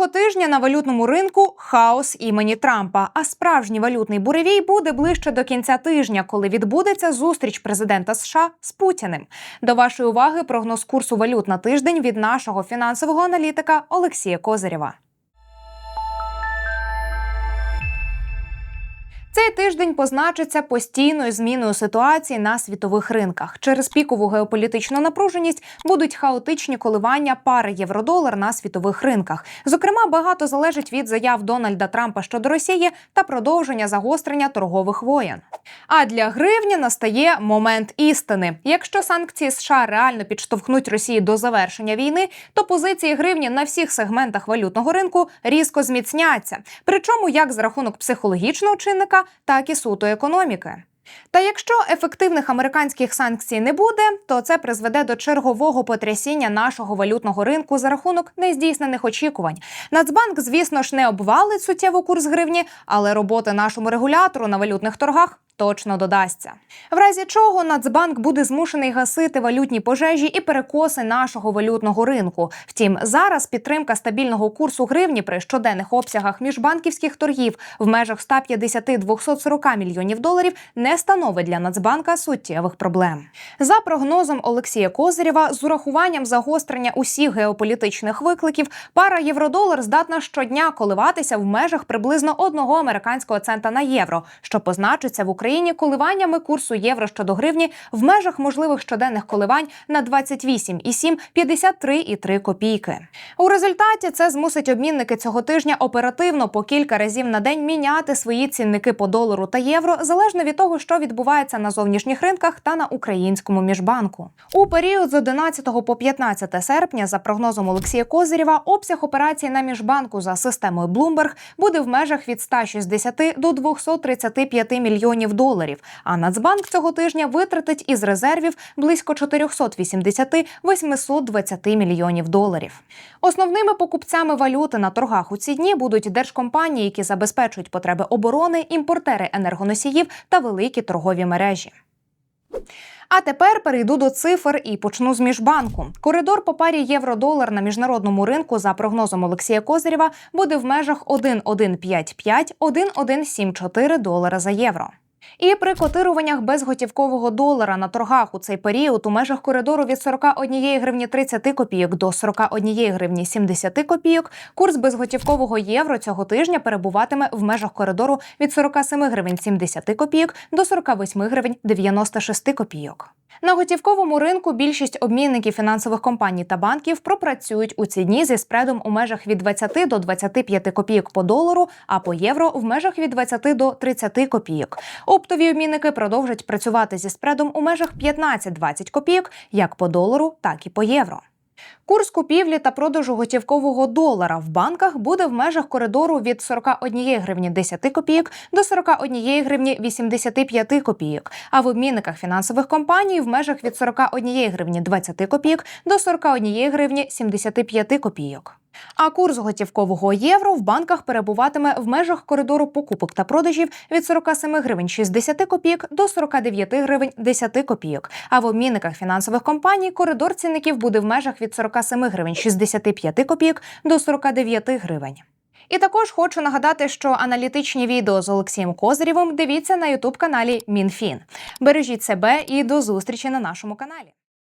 Цього тижня на валютному ринку хаос імені Трампа. А справжній валютний буревій буде ближче до кінця тижня, коли відбудеться зустріч президента США з Путіним. До вашої уваги прогноз курсу валют на тиждень від нашого фінансового аналітика Олексія Козирєва. Цей тиждень позначиться постійною зміною ситуації на світових ринках. Через пікову геополітичну напруженість будуть хаотичні коливання пари євро-долар на світових ринках. Зокрема, багато залежить від заяв Дональда Трампа щодо Росії та продовження загострення торгових воєн. А для гривні настає момент істини. Якщо санкції США реально підштовхнуть Росію до завершення війни, то позиції гривні на всіх сегментах валютного ринку різко зміцняться. Причому як за рахунок психологічного чинника, так і суто економіки. Та якщо ефективних американських санкцій не буде, то це призведе до чергового потрясіння нашого валютного ринку за рахунок нездійснених очікувань. Нацбанк, звісно ж, не обвалить суттєво курс гривні, але роботи нашому регулятору на валютних торгах. Точно додасться, в разі чого Нацбанк буде змушений гасити валютні пожежі і перекоси нашого валютного ринку. Втім, зараз підтримка стабільного курсу гривні при щоденних обсягах міжбанківських торгів в межах 150-240 мільйонів доларів не становить для Нацбанка суттєвих проблем. За прогнозом Олексія Козирєва, з урахуванням загострення усіх геополітичних викликів, пара євро-долар здатна щодня коливатися в межах приблизно одного американського цента на євро, що позначиться в Україні коливаннями курсу євро щодо гривні в межах можливих щоденних коливань на 28,7 53,3 копійки. У результаті це змусить обмінники цього тижня оперативно по кілька разів на день міняти свої цінники по долару та євро залежно від того, що відбувається на зовнішніх ринках та на українському міжбанку. У період з 11 по 15 серпня, за прогнозом Олексія Козирєва, обсяг операцій на міжбанку за системою Bloomberg буде в межах від 160 до 235 мільйонів доларів. А Нацбанк цього тижня витратить із резервів близько 480-820 мільйонів доларів. Основними покупцями валюти на торгах у ці дні будуть держкомпанії, які забезпечують потреби оборони, імпортери енергоносіїв та великі торгові мережі. А тепер перейду до цифр і почну з міжбанку. Коридор по парі євро-долар на міжнародному ринку за прогнозом Олексія Козирєва буде в межах 1,155-1,174 долара за євро. І при котируваннях безготівкового долара на торгах у цей період у межах коридору від 41 гривні 30 копійок до 41 гривні 70 копійок курс безготівкового євро цього тижня перебуватиме в межах коридору від 47 гривень 70 копійок до 48 гривень 96 копійок. На готівковому ринку більшість обмінників фінансових компаній та банків пропрацюють у ці дні зі спредом у межах від 20 до 25 копійок по долару, а по євро в межах від 20 до 30 копійок. Оптові обмінники продовжать працювати зі спредом у межах 15-20 копійок як по долару, так і по євро. Курс купівлі та продажу готівкового долара в банках буде в межах коридору від 41 гривні 10 копійок до 41 гривні 85 копійок, а в обмінниках фінансових компаній в межах від 41 гривні 20 копійок до 41 гривні 75 копійок. А курс готівкового євро в банках перебуватиме в межах коридору покупок та продажів від 47 гривень 60 копійок до 49 гривень 10 копійок. А в обмінниках фінансових компаній коридор цінників буде в межах від 47 гривень 65 копійок до 49 гривень. І також хочу нагадати, що аналітичні відео з Олексієм Козирєвим дивіться на ютуб каналі МінФін. Бережіть себе і до зустрічі на нашому каналі.